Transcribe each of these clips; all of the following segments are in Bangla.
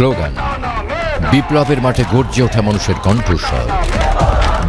স্লোগান, বিপ্লবের মাঠে গর্জে ওঠা মানুষের কণ্ঠস্বর,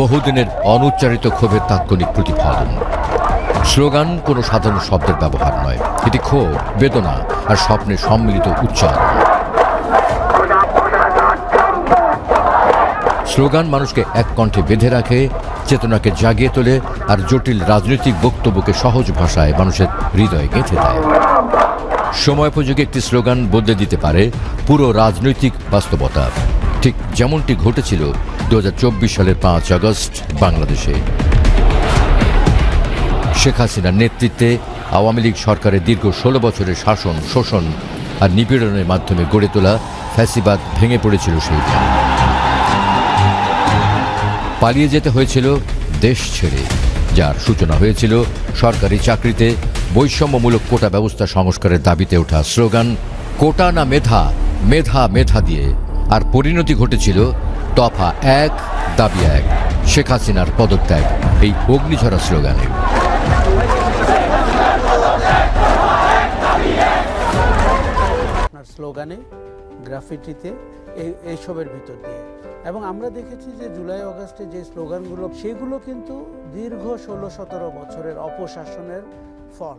বহুদিনের অনুচ্চারিত ক্ষোভের তাৎক্ষণিক প্রতিফলন। স্লোগান কোনো সাধারণ শব্দের ব্যবহার নয়, এটি ক্ষোভ, বেদনা আর স্বপ্নের সম্মিলিত উচ্চারণ। স্লোগান মানুষকে এক কণ্ঠে বেঁধে রাখে, চেতনাকে জাগিয়ে তোলে আর জটিল রাজনৈতিক বক্তব্যকে সহজ ভাষায় মানুষের হৃদয়ে গেঁথে দেয়। সময়োপযোগী একটি স্লোগান বদলে দিতে পারে পুরো রাজনৈতিক বাস্তবতা। ঠিক যেমনটি ঘটেছিল দু হাজার চব্বিশ সালের পাঁচ আগস্ট বাংলাদেশে। শেখ হাসিনার নেতৃত্বে আওয়ামী লীগ সরকারের দীর্ঘ ষোলো বছরের শাসন, শোষণ আর নিপীড়নের মাধ্যমে গড়ে তোলা ফ্যাসিবাদ ভেঙে পড়েছিল সেই দিন। পালিয়ে যেতে হয়েছিল দেশ ছেড়ে, যার সূচনা হয়েছিল সরকারি চাকরিতে বৈষম্যমূলক কোটা ব্যবস্থা সংস্কারের দাবিতে ওঠা স্লোগান, কোটা না মেধা মেধা মেধা দিয়ে। আর পরিণতি ঘটেছিল তফা এক, দাবি এক, শেখ হাসিনার পদত্যাগ, এই অগ্নিঝরা স্লোগানে। স্লোগানে, গ্রাফিটিতে, এই, এইসবের ভিতর দিয়ে। এবং আমরা দেখেছি যে জুলাই, অগাস্টে যে স্লোগানগুলো, সেগুলো কিন্তু দীর্ঘ ষোলো, সতেরো বছরের অপশাসনের ফল।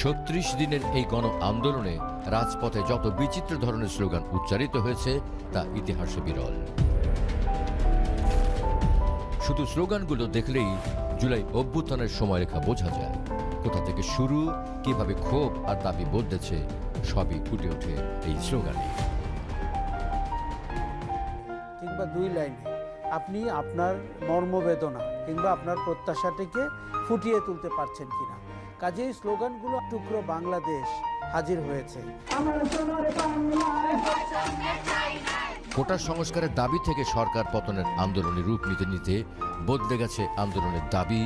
ছত্রিশ দিনের এই গণ আন্দোলনে রাজপথে যত বিচিত্র ধরনের স্লোগান উচ্চারিত হয়েছে, তা ইতিহাসে বিরল। শুধু স্লোগানগুলো দেখলেই জুলাই অভ্যুত্থানের সময়রেখা বোঝা যায়। কোথা থেকে শুরু, কীভাবে ক্ষোভ আর দাবি বদলেছে, সবই ফুটে ওঠে এই স্লোগানে। কিংবা দুই লাইনে আপনি আপনার মর্মবেদনা কিংবা আপনার প্রত্যাশাটিকে ফুটিয়ে তুলতে পারছেন কিনা। কাজেই স্লোগানগুলো টুকরো বাংলাদেশ হাজির হয়েছে। কোটা সংস্কারের দাবি থেকে সরকার পতনের আন্দোলনে রূপ নিতে নিতে বদলে গেছে আন্দোলনের দাবি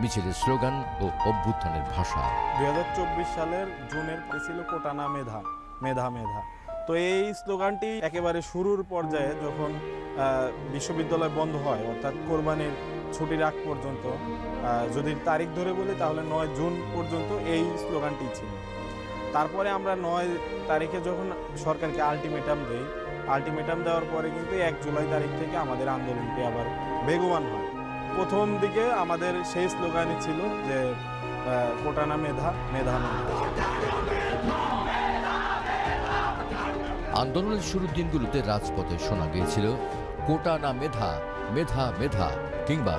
মিছিলের স্লোগান ও অভ্যুত্থানের ভাষা। দুই হাজার চব্বিশ সালের জুনের ছিল কোটানা মেধা মেধা মেধা। তো এই স্লোগানটি একেবারে শুরুর পর্যায়ে যখন বিশ্ববিদ্যালয় বন্ধ হয়, অর্থাৎ কোরবানির ছুটির আগ পর্যন্ত যদি তারিখ ধরে বলি তাহলে নয় জুন পর্যন্ত এই স্লোগানটি ছিল। তারপরে আমরা নয় তারিখে যখন সরকারকে আলটিমেটাম দিই, আলটিমেটাম দেওয়ার পরে কিন্তু এক জুলাই তারিখ থেকে আমাদের আন্দোলনটি আবার বেগবান হয়। প্রথম দিকে আমাদের সেই স্লোগানই ছিল যে কোটানা মেধা মেধা মেধা আন্দোলনের শুরুর দিনগুলোতে রাজপথে শোনা গিয়েছিল, কোটা না মেধা মেধা মেধা কিংবা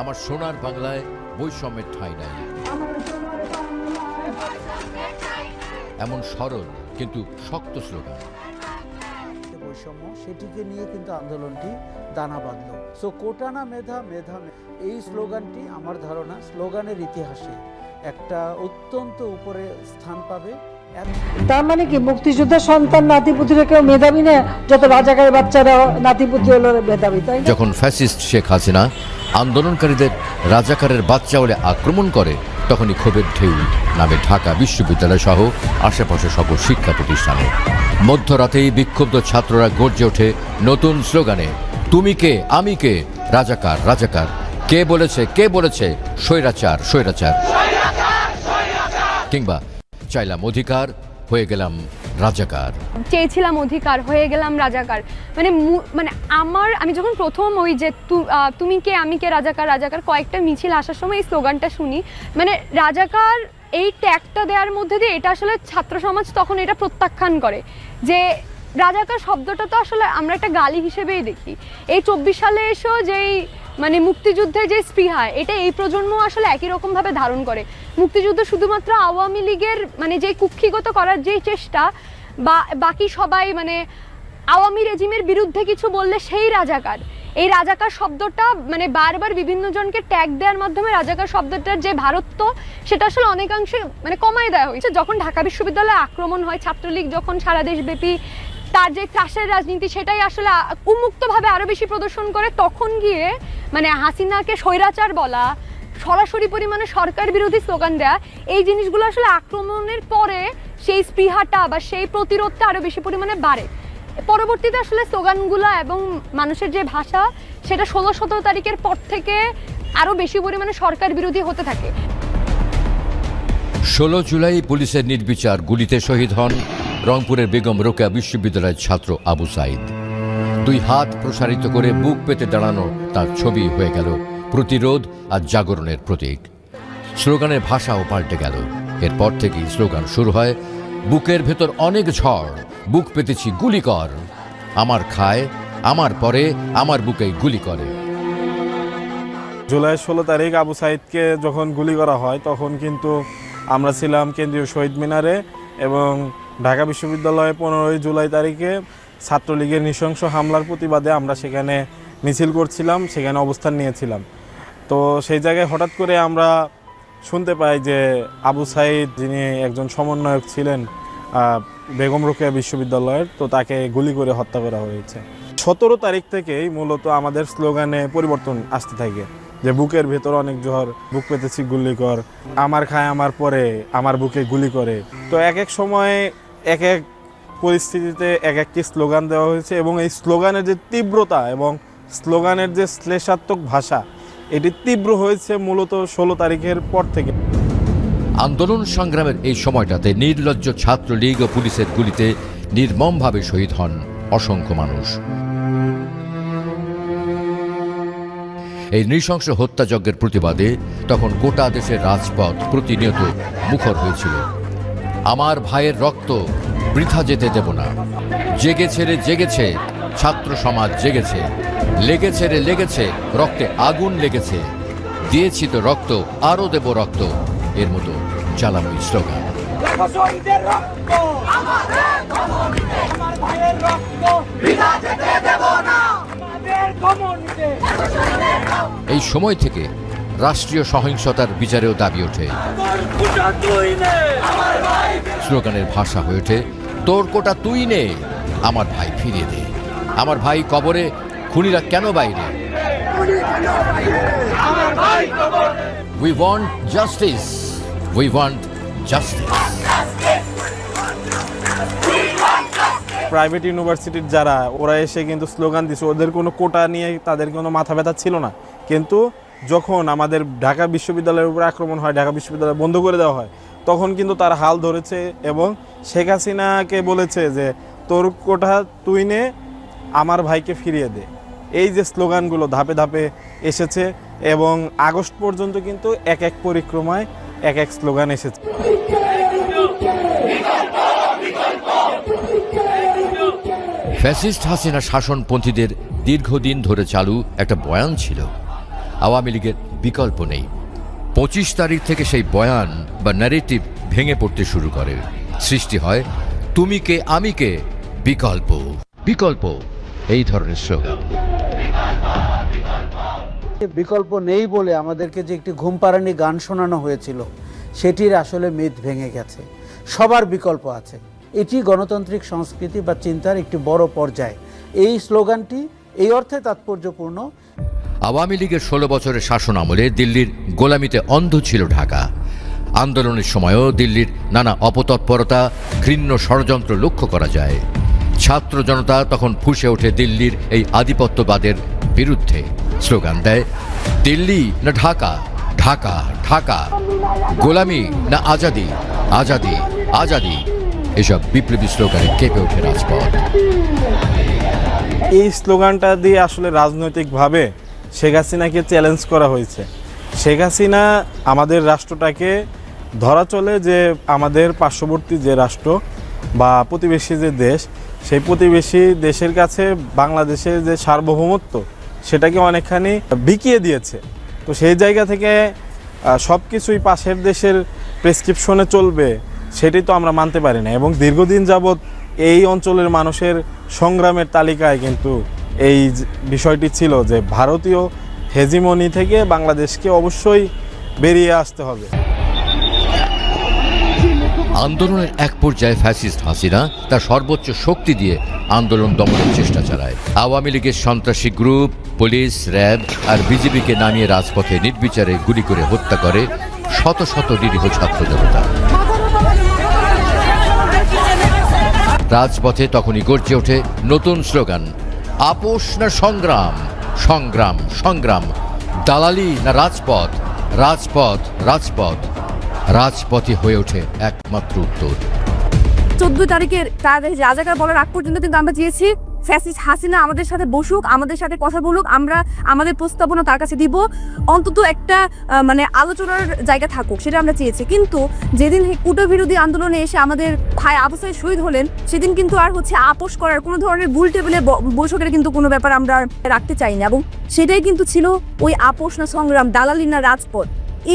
আমার সোনার বাংলায় বৈষম্যের ঠাঁই নাই এমন সরল কিন্তু শক্ত স্লোগান। বৈষম্য, সেটিকে নিয়ে কিন্তু আন্দোলনটি দানা বাঁধল। সো কোটানা মেধা মেধা এই স্লোগানটি আমার ধারণা, স্লোগানের ইতিহাসে একটা অত্যন্ত উপরে স্থান পাবে। তার মানে কি, মুক্তিযোদ্ধা সন্তান নাতিপুতিরা কেউ মেধাবী না? যত রাজাকারের বাচ্চারা নাতিপুতি হলো মেধাবী, তাই যখন ফ্যাসিস্ট শেখ হাসিনা আন্দোলনকারীদের রাজাকারের বাচ্চা বলে আক্রমণ করে, তখনই ক্ষোভের ঢেউ নামে ঢাকা বিশ্ববিদ্যালয় সহ আশেপাশে সকল শিক্ষা প্রতিষ্ঠানে। মধ্যরাতেই বিক্ষুব্ধ ছাত্ররা গর্জে ওঠে নতুন স্লোগানে, তুমি কে? আমি কে? রাজাকার রাজাকার, কে বলেছে? কে বলেছে? স্বৈরাচার স্বৈরাচার। কিংবা চাইলাম অধিকার, হয়ে গেলাম রাজাকার। চেয়েছিলাম অধিকার, হয়ে গেলাম রাজাকার। মানে মানে আমার, আমি যখন প্রথম ওই যে তুমি কে, আমি কে, রাজাকার রাজাকার কয়েকটা মিছিল আসার সময় এই স্লোগানটা শুনি। মানে রাজাকার এই ট্যাগটা দেওয়ার মধ্যে দিয়ে এটা আসলে ছাত্র সমাজ তখন এটা প্রত্যাখ্যান করে। যে রাজাকার শব্দটা তো আসলে আমরা একটা গালি হিসেবেই দেখি। এই চব্বিশ সালে এসেও যেই মানে মুক্তিযুদ্ধের যে স্পৃহা, এটা এই প্রজন্ম আসলে একই রকমভাবে ধারণ করে। মুক্তিযুদ্ধ শুধুমাত্র আওয়ামী লীগের মানে যে কুক্ষিগত করার যেই চেষ্টা, বা বাকি সবাই মানে আওয়ামী রেজিমের বিরুদ্ধে কিছু বললে সেই রাজাকার। এই রাজাকার শব্দটা মানে বারবার বিভিন্ন জনকে ট্যাগ দেওয়ার মাধ্যমে রাজাকার শব্দটার যে ভারত্ব, সেটা আসলে অনেকাংশে মানে কমায় দেওয়া হয়েছে। যখন ঢাকা বিশ্ববিদ্যালয়ে আক্রমণ হয় ছাত্রলীগ, যখন সারা দেশব্যাপী তার যে ক্রাশের রাজনীতি সেটাই আসলে উন্মুক্তভাবে আরও বেশি প্রদর্শন করে, তখন গিয়ে মানে হাসিনাকে স্বৈরাচার বলা, সরাসরি পরিমাণে সরকার বিরোধী স্লোগান দেয়া, এই জিনিসগুলো আসলে আক্রমণের পরে সেই স্পৃহাটা বা সেই প্রতিরোধটা আরও বেশি পরিমাণে বাড়ে। পরবর্তীতে আসলে স্লোগানগুলো এবং মানুষের যে ভাষা, সেটা ষোলো সতেরো তারিখের পর থেকে আরও বেশি পরিমাণে সরকার বিরোধী হতে থাকে। ষোলো জুলাই পুলিশের নির্বিচার, গুলিতে শহীদ হন রংপুরের বেগম রোকেয়া বিশ্ববিদ্যালয়ের ছাত্র আবু সাইদ। দুই হাত প্রসারিত করে বুক পেতে দাঁড়ানো তার ছবি হয়ে গেল প্রতিরোধ আর জাগরণের প্রতীক। স্লোগানের ভাষাও পাল্টে গেল। এরপর থেকেই স্লোগান শুরু হয়, বুকের ভেতর অনেক ঝড়, বুক পেতেছি গুলি কর। আমার খায়, আমার পরে, আমার বুকে গুলি করে। জুলাই ষোলো তারিখ আবু সাইদকে যখন গুলি করা হয়, তখন কিন্তু আমরা ছিলাম কেন্দ্রীয় শহীদ মিনারে এবং ঢাকা বিশ্ববিদ্যালয়ে পনেরোই জুলাই তারিখে ছাত্রলীগের নৃশংস হামলার প্রতিবাদে আমরা সেখানে মিছিল করছিলাম, সেখানে অবস্থান নিয়েছিলাম। তো সেই জায়গায় হঠাৎ করে আমরা শুনতে পাই যে আবু সাইদ যিনি একজন সমন্বয়ক ছিলেন বেগম রোকেয়া বিশ্ববিদ্যালয়ের, তো তাকে গুলি করে হত্যা করা হয়েছে। সতেরো তারিখ থেকেই মূলত আমাদের স্লোগানে পরিবর্তন আসতে থাকে যে বুকের ভেতর অনেক জ্বর বুক পেতেছি গুলি কর, আমার খায় আমার পরে, আমার বুকে গুলি করে। তো এক এক সময় এক এক পরিস্থিতিতে এক একটি স্লোগান দেওয়া হয়েছে এবং এই স্লোগানের যে তীব্রতা এবং স্লোগানের যে শ্লেষাত্মক ভাষা, এটি তীব্র হয়েছে মূলত ষোলো তারিখের পর থেকে। আন্দোলন সংগ্রামের এই সময়টাতে নির্লজ্জ ছাত্রলীগ ও পুলিশের গুলিতে নির্মমভাবে শহীদ হন অসংখ্য মানুষ। এই নৃশংস হত্যাযজ্ঞের প্রতিবাদে তখন গোটা দেশের রাজপথ প্রতিনিয়ত মুখর হয়েছিল। আমার ভাইয়ের রক্ত বৃথা যেতে দেব না। জেগেছে রে জেগেছে ছাত্র সমাজ জেগেছে। লেগেছে রে লেগেছে রক্তে আগুন লেগেছে। দিয়েছি তো রক্ত আরও দেব রক্ত। এর মতো জ্বালাময়ী স্লোগান। এই সময় থেকে রাষ্ট্রীয় সহিংসতার বিচারেও দাবি ওঠে। স্লোগানের ভাষা হয়ে ওঠে, তোর কোটা তুই নে, আমার ভাই ফিরিয়ে দে। আমার ভাই কবরে, খুনিরা কেন বাইরে? We want justice we want justice private ইউনিভার্সিটির যারা, ওরা এসে কিন্তু স্লোগান দিচ্ছে ওদের কোনো কোটা নিয়ে তাদের কোনো মাথা ব্যথা ছিল না। কিন্তু যখন আমাদের ঢাকা বিশ্ববিদ্যালয়ের উপর আক্রমণ হয়, ঢাকা বিশ্ববিদ্যালয় বন্ধ করে দেওয়া হয়, তখন কিন্তু তার হাল ধরেছে এবং শেখ হাসিনাকে বলেছে যে, তোর কোটা তুই নে, আমার ভাইকে ফিরিয়ে দে। এই যে স্লোগানগুলো ধাপে ধাপে এসেছে এবং আগস্ট পর্যন্ত কিন্তু এক এক পরিক্রমায় এক এক স্লোগান এসেছে। ফ্যাসিস্ট হাসিনা শাসনপন্থীদের দীর্ঘদিন ধরে চালু একটা বয়ান ছিল। আওয়ামী লীগের বিকল্প নেই। পঁচিশ তারিখ থেকে সেই বয়ান বা ন্যারেটিভ ভেঙে পড়তে শুরু করে। সৃষ্টি হয় তুমি কে, আমি কে, বিকল্প। বিকল্প, এই ধরনের স্লোগান বিকল্প নেই বলে আমাদেরকে যে একটি ঘুমপাড়ানি গান শোনানো হয়েছিল, সেটির আসলে মেদ ভেঙে গেছে। সবার বিকল্প আছে। এটি গণতান্ত্রিক সংস্কৃতি বা চিন্তার একটি বড় পর্যায়। এই স্লোগানটি এই অর্থে তাৎপর্যপূর্ণ। আওয়ামী লীগের ষোলো বছরের শাসন আমলে দিল্লির গোলামিতে অন্ধ ছিল ঢাকা। আন্দোলনের সময়ও দিল্লির নানা অপতৎপরতা, ঘৃণ্য ষড়যন্ত্র লক্ষ্য করা যায়। ছাত্র জনতা তখন ফুসে ওঠে দিল্লির এই আধিপত্যবাদের বিরুদ্ধে। স্লোগান দেয়, দিল্লি না ঢাকা? ঢাকা ঢাকা। গোলামি না আজাদি? আজাদি আজাদি। এসব বিপ্লবী স্লোগানে কেঁপে ওঠে রাজপথ। এই স্লোগানটা দিয়ে আসলে রাজনৈতিকভাবে শেখ হাসিনাকে চ্যালেঞ্জ করা হয়েছে। শেখ হাসিনা আমাদের রাষ্ট্রটাকে ধরা চলে যে আমাদের পার্শ্ববর্তী যে রাষ্ট্র বা প্রতিবেশী যে দেশ, সেই প্রতিবেশী দেশের কাছে বাংলাদেশের যে সার্বভৌমত্ব, সেটাকে অনেকখানি বিকিয়ে দিয়েছে। তো সেই জায়গা থেকে সব কিছুই পাশের দেশের প্রেসক্রিপশনে চলবে, সেটি তো আমরা মানতে পারি না। এবং দীর্ঘদিন যাবৎ এই অঞ্চলের মানুষের সংগ্রামের তালিকায় কিন্তু এই বিষয়টি ছিল যে ভারতীয় হেজিমনি থেকে বাংলাদেশকে অবশ্যই বেরিয়ে আসতে হবে। আন্দোলনের এক পর্যায়ে ফ্যাসিস্ট হাসিনা তার সর্বোচ্চ শক্তি দিয়ে আন্দোলন দমনের চেষ্টা চালায়। আওয়ামী লীগের সন্ত্রাসী গ্রুপ, পুলিশ, র্যাব আর বিজেপিকে নামিয়ে রাজপথে নির্বিচারে গুলি করে হত্যা করে শত শত নিরীহ ছাত্র জনতা। রাজপথে তখনই গর্জে ওঠে নতুন স্লোগান আপোষ না সংগ্রাম? সংগ্রাম সংগ্রাম। দালালি না রাজপথ? রাজপথ রাজপথ। রাজপথই হয়ে ওঠে একমাত্র উত্তর। চোদ্দ তারিখের তাদের রাজাকার বলার আগ পর্যন্ত কিন্তু আমরা চেয়েছি ফ্যাসিস্ট হাসিনা আমাদের সাথে বসুক, আমাদের সাথে কথা বলুক, আমরা আমাদের প্রস্তাবনা তার কাছে দিব। অন্তত একটা মানে আলোচনার জায়গা থাকুক, সেটা আমরা চেয়েছি। কিন্তু যেদিন কুটো বিরোধী আন্দোলনে এসে আমাদের ভাই আবসায় শহীদ হলেন, সেদিন কিন্তু আর হচ্ছে আপোষ করার, কোনো ধরনের ভুল টেবিলে বৈঠকের কিন্তু কোনো ব্যাপার আমরা রাখতে চাই না এবং সেটাই কিন্তু ছিল ওই আপোষ না সংগ্রাম, দালালি না রাজপথ।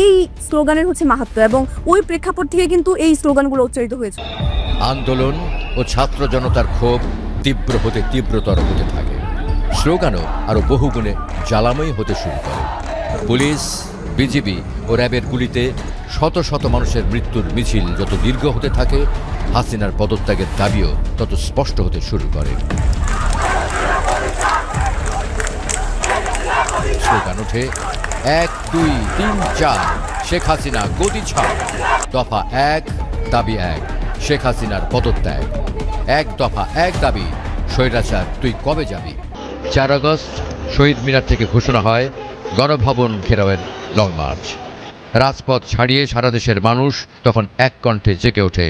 এই স্লোগানের হচ্ছে মাহাত্ম এবং ওই প্রেক্ষাপট থেকে কিন্তু এই স্লোগানগুলো উচ্চারিত হয়েছে। আন্দোলন ও ছাত্র জনতার ক্ষোভ তীব্র হতে তীব্রতর হতে থাকে। স্লোগানও আরও বহুগুণে জ্বালাময়ী হতে শুরু করে। পুলিশ, বিজিবি ও র্যাবের গুলিতে শত শত মানুষের মৃত্যুর মিছিল যত দীর্ঘ হতে থাকে, হাসিনার পদত্যাগের দাবিও তত স্পষ্ট হতে শুরু করে। স্লোগান ওঠে, এক, দুই, তিন, চার, শেখ হাসিনা গদি ছাড়। দফা এক, দাবি এক, শেখ হাসিনার পদত্যাগ। এক দফা, এক দাবি, স্বৈরাচার, তুই কবে যাবি? চার আগস্ট, শহীদ মিনার থেকে ঘোষণা হয়, গণভবন ঘেরাওয়ের লং মার্চ। রাজপথ ছাড়িয়ে সারা দেশের মানুষ তখন এক কণ্ঠে জেগে ওঠে,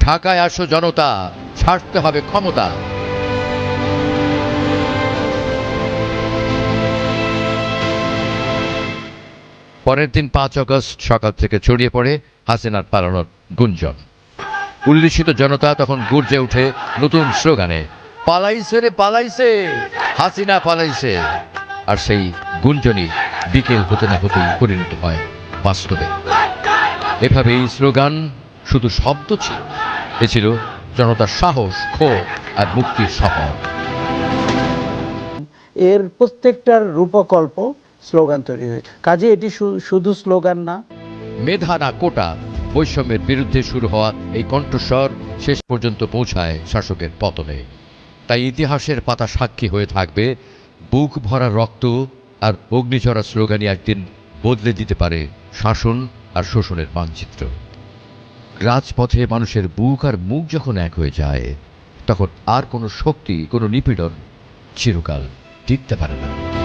ঢাকায় আসো জনতা, ছাড়তে হবে ক্ষমতা। পরের দিন পাঁচ আগস্ট সকাল থেকে ছড়িয়ে পড়ে হাসিনার পালানোর গুঞ্জন। উল্লিখিত জনতা তখন গর্জে ওঠে নতুন স্লোগানে পালাইছে রে পালাইছে হাসিনা পালাইছে। আর সেই গুঞ্জনই বিকেল হতে না হতেই পরিণত হয় বাস্তবে। এভাবে এই স্লোগান শুধু শব্দ ছিল এ ছিল জনতার সাহস ক্ষোভ আর মুক্তির শপথ এর প্রত্যেকটার রূপকল্প স্লোগান তৈরি হয়েছে। কাজে এটি শুধু স্লোগান না। মেধা না কোটা বৈষম্যের বিরুদ্ধে শুরু হওয়া এই কণ্ঠস্বর শেষ পর্যন্ত পৌঁছায় শাসকের পতনে। তাই ইতিহাসের পাতা সাক্ষী হয়ে থাকবে, বুক ভরা রক্ত আর অগ্নিঝরা স্লোগানই একদিন বদলে দিতে পারে শাসন আর শোষণের মানচিত্র। রাজপথে মানুষের বুক আর মুখ যখন এক হয়ে যায়, তখন আর কোনো শক্তি, কোনো নিপীড়ন চিরকাল টিকতে পারে না।